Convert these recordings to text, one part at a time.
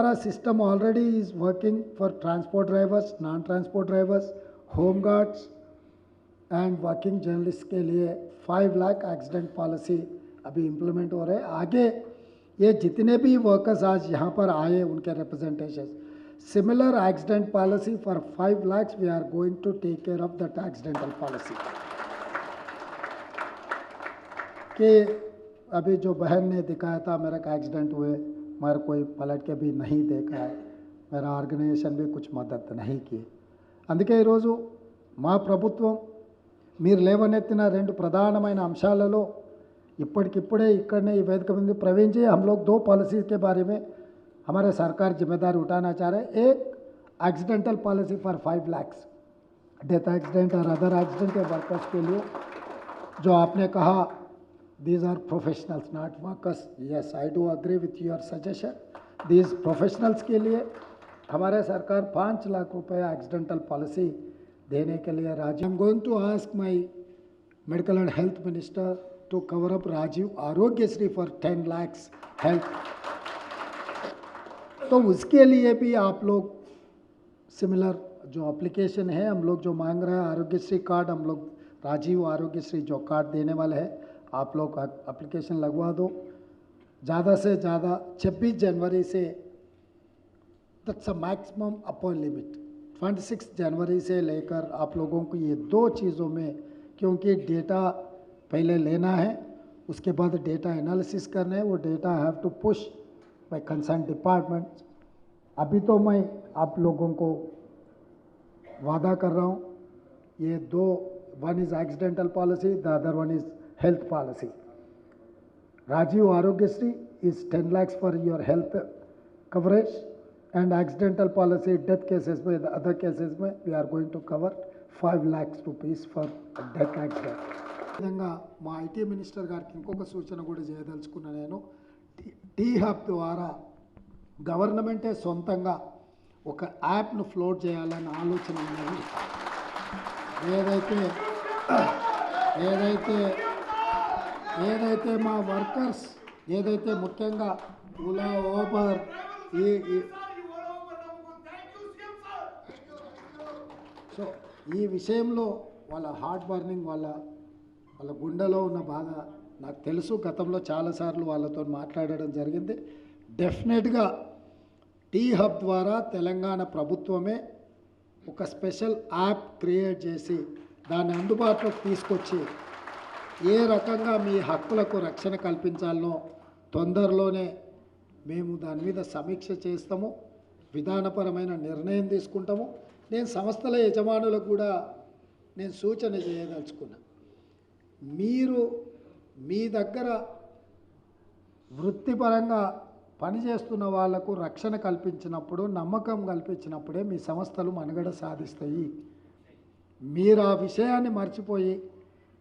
हमारा system already is working for transport drivers non transport drivers home guards and working journalist के लिए five lakh accident policy अभी implement हो रहे हैं। आगे ये जितने भी वर्कर्स आज यहाँ पर आए उनके representation similar accident policy for five lakhs we are going to take care of that accidental policy कि अभी जो बहन ने दिखाया था, मेरा का एक्सीडेंट हुए। मगर कोई पलट के भी नहीं देखा है मेरा ఆర్గనైజేషన్ भी कुछ మద్దతు नहीं की అందుకే ఈరోజు మా ప్రభుత్వం మీరు లేవనెత్తిన రెండు ప్రధానమైన అంశాలలో ఇప్పటికిప్పుడే ఇక్కడనే ఈ వేదిక మీద प्रवीण जी हम लोग दो पॉलिसी के बारे में हमारे सरकार जिम्मेदारी उठाना चाह रहे हैं एक accidental policy for five lakhs death accident और अदर एक्सीडेंट के वर्कर्स के लिए जो आपने कहा these are professionals, not workers. Yes, i do agree with your suggestion. These professionals के लिए हमारे सरकार पाँच लाख रुपए एक्सीडेंटल पॉलिसी देने के लिए Rajiv I am going to ask my medical and health minister to cover up Rajiv Aarogyasri for ten lakhs health तो उसके लिए भी आप लोग सिमिलर जो एप्लीकेशन है, हम लोग जो मांग रहे हैं आरोग्यश्री कार्ड हम लोग राजीव आरोग्यश्री जो कार्ड देने वाले हैं आप लोग एप्लीकेशन लगवा दो। ज़्यादा से ज़्यादा 26 जनवरी से that's a maximum upper limit 26 जनवरी से लेकर आप लोगों को ये दो चीज़ों में, क्योंकि डेटा पहले लेना है, उसके बाद डेटा एनालिसिस करना है, वो data have to push by concern department अभी तो मैं आप लोगों को वादा कर रहा हूँ, ये दो one is accidental policy the other one is health policy Rajiv Aarogyasri is ten lakhs for your health coverage and accidental policy death cases may other cases may we are going to cover five lakhs rupees for death accident విధంగా మా IT minister గారికి ఇంకొక సూచన కూడా చేయదలుచుకున్న నేను. Tea hub ద్వారా గవర్నమెంటే సొంతంగా ఒక యాప్ను ఫ్లోట్ చేయాలనే ఆలోచన ఉన్నది. ఏదైతే ఏదైతే ఏదైతే మా వర్కర్స్ ఏదైతే ముఖ్యంగా ఓలా ఓబర్ ఈ సో ఈ విషయంలో వాళ్ళ హార్ట్ బర్నింగ్ వాళ్ళ వాళ్ళ గుండెలో ఉన్న బాధ నాకు తెలుసు. గతంలో చాలాసార్లు వాళ్ళతో మాట్లాడడం జరిగింది. డెఫినెట్గా టీ హబ్ ద్వారా తెలంగాణ ప్రభుత్వమే ఒక స్పెషల్ యాప్ క్రియేట్ చేసి దాన్ని అందుబాటులోకి తీసుకొచ్చి ఏ రకంగా మీ హక్కులకు రక్షణ కల్పించాలనో తొందరలోనే మేము దాని మీద సమీక్ష చేస్తాము విధానపరమైన నిర్ణయం తీసుకుంటాము. నేను సంస్థల యజమానులకు కూడా నేను సూచన చేయదలుచుకున్నా. మీరు మీ దగ్గర వృత్తిపరంగా పనిచేస్తున్న వాళ్ళకు రక్షణ కల్పించినప్పుడు నమ్మకం కల్పించినప్పుడే మీ సంస్థలు మనుగడ సాధిస్తాయి. మీరు ఆ విషయాన్ని మర్చిపోయి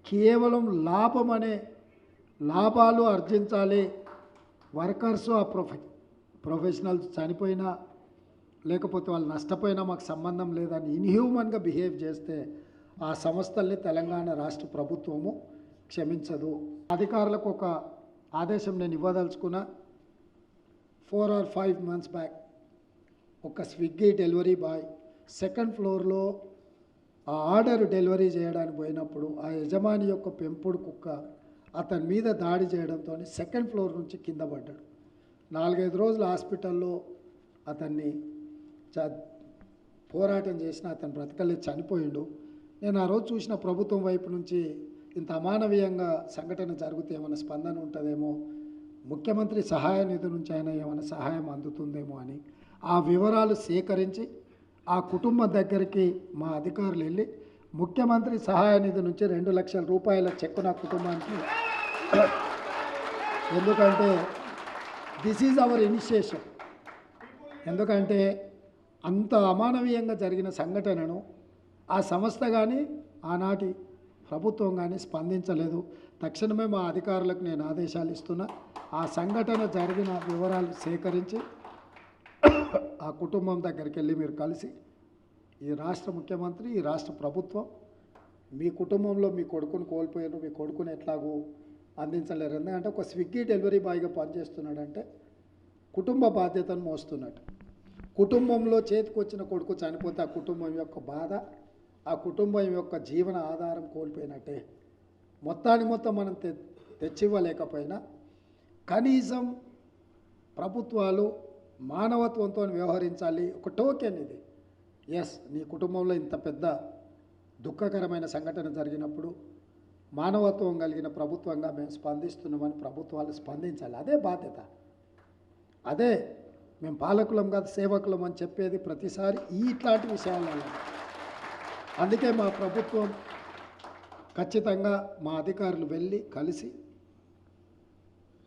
కేవలం లాభం అనే లాభాలు ఆర్జించాలి. వర్కర్స్ ఆ ప్రొఫె ప్రొఫెషనల్స్ చనిపోయినా లేకపోతే వాళ్ళు నష్టపోయినా మాకు సంబంధం లేదని ఇన్హ్యూమన్గా బిహేవ్ చేస్తే ఆ సంస్థల్ని తెలంగాణ రాష్ట్ర ప్రభుత్వము క్షమించదు. అధికారులకు ఒక ఆదేశం నేను ఇవ్వదలుచుకున్నా. Four or five months back ఒక స్విగ్గీ డెలివరీ బాయ్ సెకండ్ ఫ్లోర్లో ఆ ఆర్డర్ డెలివరీ చేయడానికి పోయినప్పుడు ఆ యజమాని యొక్క పెంపుడు కుక్క అతని మీద దాడి చేయడంతో సెకండ్ ఫ్లోర్ నుంచి కింద పడ్డాడు. నాలుగైదు రోజులు హాస్పిటల్లో అతన్ని చ పోరాటం చేసిన అతను బ్రతకలే చనిపోయిండు. నేను ఆ రోజు చూసిన ప్రభుత్వం వైపు నుంచి ఇంత అమానవీయంగా సంఘటన జరిగితే ఏమైనా స్పందన ఉంటుందేమో ముఖ్యమంత్రి సహాయ నిధి నుంచి అయినా ఏమైనా సహాయం అందుతుందేమో అని ఆ వివరాలు సేకరించి ఆ కుటుంబం దగ్గరికి మా అధికారులు వెళ్ళి ముఖ్యమంత్రి సహాయ నిధి నుంచి రెండు లక్షల రూపాయల చెక్కు నా కుటుంబానికి ఎందుకంటే దిస్ ఈజ్ అవర్ ఇనిషియేషన్ ఎందుకంటే అంత అమానవీయంగా జరిగిన సంఘటనను ఆ సంస్థ కానీ ఆనాటి ప్రభుత్వం కానీ స్పందించలేదు. తక్షణమే మా అధికారులకు నేను ఆదేశాలు ఇస్తున్నా. ఆ సంఘటన జరిగిన వివరాలు సేకరించి ఆ కుటుంబం దగ్గరికి వెళ్ళి మీరు కలిసి ఈ రాష్ట్ర ముఖ్యమంత్రి ఈ రాష్ట్ర ప్రభుత్వం మీ కుటుంబంలో మీ కొడుకుని కోల్పోయారు మీ కొడుకుని ఎట్లాగూ అందించలేరు. ఎందుకంటే ఒక స్విగ్గీ డెలివరీ బాయ్గా పనిచేస్తున్నాడంటే కుటుంబ బాధ్యతను మోస్తున్నాడు కుటుంబంలో చేతికొచ్చిన కొడుకు చనిపోతే ఆ కుటుంబం యొక్క బాధ ఆ కుటుంబం యొక్క జీవన ఆధారం కోల్పోయినట్టే. మొత్తాన్ని మొత్తం మనం తె తెచ్చివ్వలేకపోయినా కనీసం ప్రభుత్వాలు మానవత్వంతో వ్యవహరించాలి. ఒక టోకెన్ ఇది. ఎస్ నీ కుటుంబంలో ఇంత పెద్ద దుఃఖకరమైన సంఘటన జరిగినప్పుడు మానవత్వం కలిగిన ప్రభుత్వంగా మేము స్పందిస్తున్నామని ప్రభుత్వాలు స్పందించాలి. అదే బాధ్యత. అదే మేము పాలకులం కాదు సేవకులం అని చెప్పేది ప్రతిసారి ఈ ఇట్లాంటి విషయాలలో. అందుకే మా ప్రభుత్వం ఖచ్చితంగా మా అధికారులు వెళ్ళి కలిసి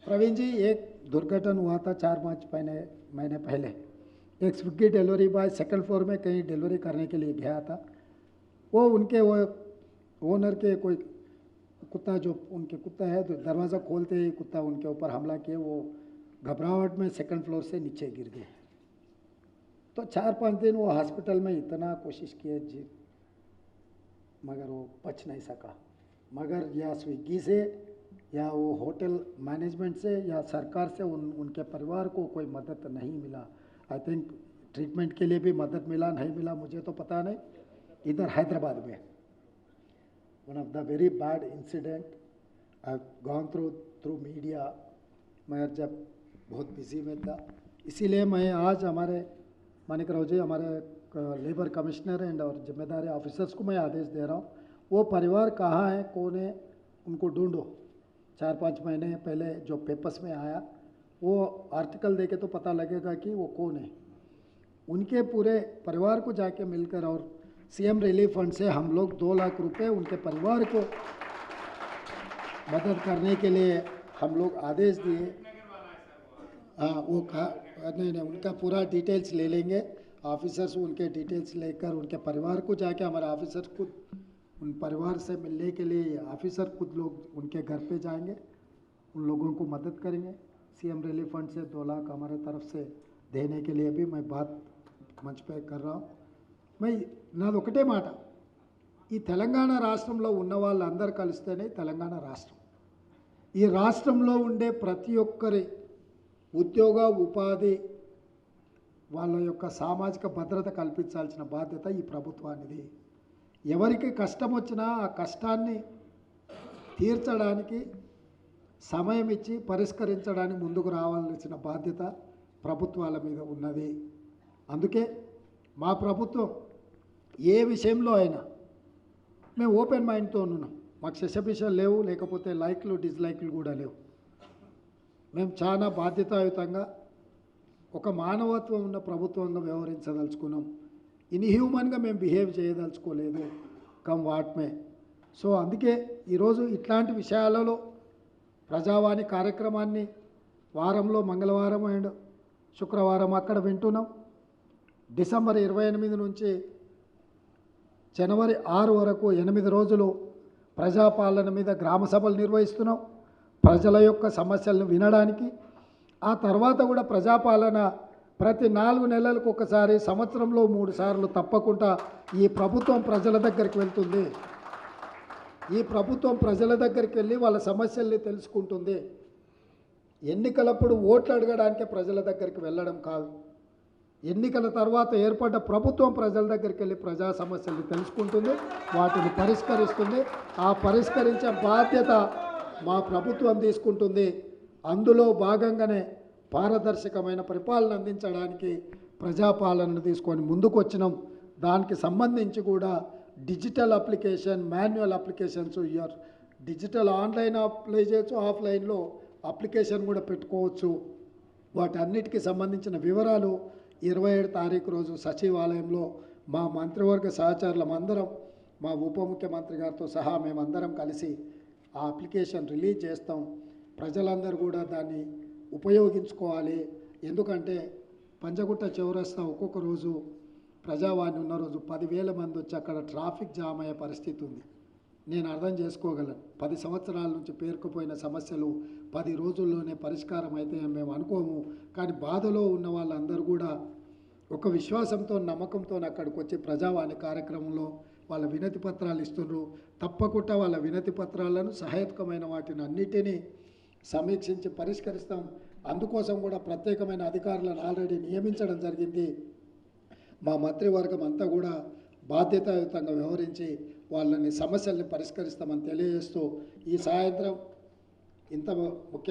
प्रवीण जी, एक दुर्घटना हुआ था चार पाँच महीने महीने पहले। एक Swiggy delivery boy second floor में कहीं डिलीवरी करने के लिए गया था। वो उनके, वो ओनर के कोई कुत्ता जो, उनके कुत्ता है तो दरवाज़ा खोलते ही कुत्ता उनके ऊपर हमला किए वो घबराहट में सेकंड फ्लोर से नीचे गिर गए तो चार पाँच दिन वो हॉस्पिटल में इतना कोशिश किए जी, मगर वो बच नहीं सका। मगर या स्विगी से या वो होटल मैनेजमेंट से या सरकार से उन, उनके परिवार को कोई मदद नहीं मिला। आई थिंक ट्रीटमेंट के लिए भी मदद मिला, नहीं मिला, मुझे तो पता नहीं। इधर हैदराबाद में। One of the very bad incident I gone through through media मैं जब बहुत बिज़ी में था। इसीलिए मैं आज हमारे, मानिक राव जी, हमारे लेबर कमिश्नर एंड और ज़िम्मेदारी ऑफिसर्स को मैं आदेश दे रहा हूँ। वो परिवार कहाँ है, कौन है, उनको ढूंढो। चार पाँच महीने पहले जो पेपर्स में आया, वो आर्टिकल देखे तो पता लगेगा कि वो कौन है। उनके पूरे परिवार को जाके मिलकर और सीएम रिलीफ फंड से हम लोग दो लाख रुपए उनके परिवार को मदद करने के लिए हम लोग आदेश दिए। हाँ वो कहा, नहीं नहीं, उनका पूरा डिटेल्स ले लेंगे। ऑफिसर्स उनके डिटेल्स लेकर उनके परिवार को जाके हमारे ऑफिसर खुद उन परिवार से मिलने के लिए ऑफिसर खुद लोग उनके घर पे जाएंगे उन लोगों को मदद करेंगे सीएम रिलीफ फंड से दो लाख हमारे तरफ से देने के लिए भी मैं बात మంచ్ పై कर रहा हूँ मैं నాది ఒకటే మాట ఈ తెలంగాణ రాష్ట్రంలో ఉన్న వాళ్ళందరూ కలిస్తేనే తెలంగాణ రాష్ట్రం ఈ రాష్ట్రంలో ఉండే ప్రతి ఒక్కరి ఉద్యోగ ఉపాధి వాళ్ళ యొక్క సామాజిక భద్రత కల్పించాల్సిన బాధ్యత ఈ ప్రభుత్వానిది ఎవరికి కష్టం వచ్చినా ఆ కష్టాన్ని తీర్చడానికి సమయం ఇచ్చి పరిష్కరించడానికి ముందుకు రావాల్సిన బాధ్యత ప్రభుత్వాల మీద ఉన్నది. అందుకే మా ప్రభుత్వం ఏ విషయంలో అయినా మేము ఓపెన్ మైండ్తో ఉన్నాం. మాకు శశపిషలు లేవు లేకపోతే లైక్లు డిస్లైక్లు కూడా లేవు. మేము చాలా బాధ్యతాయుతంగా ఒక మానవత్వం ఉన్న ప్రభుత్వంగా వ్యవహరించదలుచుకున్నాం. ఇన్హ్యూమన్గా మేము బిహేవ్ చేయదలుచుకోలేదు కమ్ వాట్మే సో అందుకే ఈరోజు ఇట్లాంటి విషయాలలో ప్రజావాణి కార్యక్రమాన్ని వారంలో మంగళవారం అండ్ శుక్రవారం అక్కడ వింటున్నాం. డిసెంబర్ ఇరవై ఎనిమిది నుంచి జనవరి ఆరు వరకు ఎనిమిది రోజులు ప్రజాపాలన మీద గ్రామ సభలు నిర్వహిస్తున్నాం. ప్రజల యొక్క సమస్యలను వినడానికి ఆ తర్వాత కూడా ప్రజాపాలన ప్రతి నాలుగు నెలలకు ఒకసారి సంవత్సరంలో మూడు సార్లు తప్పకుండా ఈ ప్రభుత్వం ప్రజల దగ్గరికి వెళ్తుంది. ఈ ప్రభుత్వం ప్రజల దగ్గరికి వెళ్ళి వాళ్ళ సమస్యల్ని తెలుసుకుంటుంది. ఎన్నికలప్పుడు ఓట్లు అడగడానికే ప్రజల దగ్గరికి వెళ్ళడం కాదు. ఎన్నికల తర్వాత ఏర్పడ్డ ప్రభుత్వం ప్రజల దగ్గరికి వెళ్ళి ప్రజా సమస్యలు తెలుసుకుంటుంది వాటిని పరిష్కరిస్తుంది. ఆ పరిష్కరించే బాధ్యత మా ప్రభుత్వం తీసుకుంటుంది. అందులో భాగంగానే పారదర్శకమైన పరిపాలన అందించడానికి ప్రజాపాలనను తీసుకొని ముందుకు వచ్చినాం దానికి సంబంధించి కూడా digital application manual applications year digital online apply చేయొచ్చు ఆఫ్లైన్లో అప్లికేషన్ కూడా పెట్టుకోవచ్చు. వాటన్నిటికీ సంబంధించిన వివరాలు ఇరవై ఏడు తారీఖు రోజు సచివాలయంలో మా మంత్రివర్గ సహచరులం అందరం మా ఉప ముఖ్యమంత్రి గారితో సహా మేమందరం కలిసి ఆ అప్లికేషన్ రిలీజ్ చేస్తాం. ప్రజలందరూ కూడా దాన్ని ఉపయోగించుకోవాలి. ఎందుకంటే పంజగుట్ట చౌరస్తా ఒక్కొక్క రోజు ప్రజావాణి ఉన్న రోజు పదివేల మంది వచ్చి అక్కడ ట్రాఫిక్ జామ్ అయ్యే పరిస్థితి ఉంది. నేను అర్థం చేసుకోగలను. పది సంవత్సరాల నుంచి పేరుకుపోయిన సమస్యలు పది రోజుల్లోనే పరిష్కారం అయితే మేము అనుకోము. కానీ బాధలో ఉన్న వాళ్ళందరూ కూడా ఒక విశ్వాసంతో నమ్మకంతో అక్కడికి వచ్చి ప్రజావాణి కార్యక్రమంలో వాళ్ళ వినతి పత్రాలు ఇస్తున్నారు తప్పకుండా వాళ్ళ వినతి పత్రాలను సహాయకమైన వాటిని అన్నిటినీ సమీక్షించి పరిష్కరిస్తాం. అందుకోసం కూడా ప్రత్యేకమైన అధికారులను ఆల్రెడీ నియమించడం జరిగింది. మా మంత్రివర్గం అంతా కూడా బాధ్యతాయుతంగా వ్యవహరించి వాళ్ళని సమస్యల్ని పరిష్కరిస్తామని తెలియజేస్తూ ఈ సాయంత్రం ఇంత ముఖ్యమైన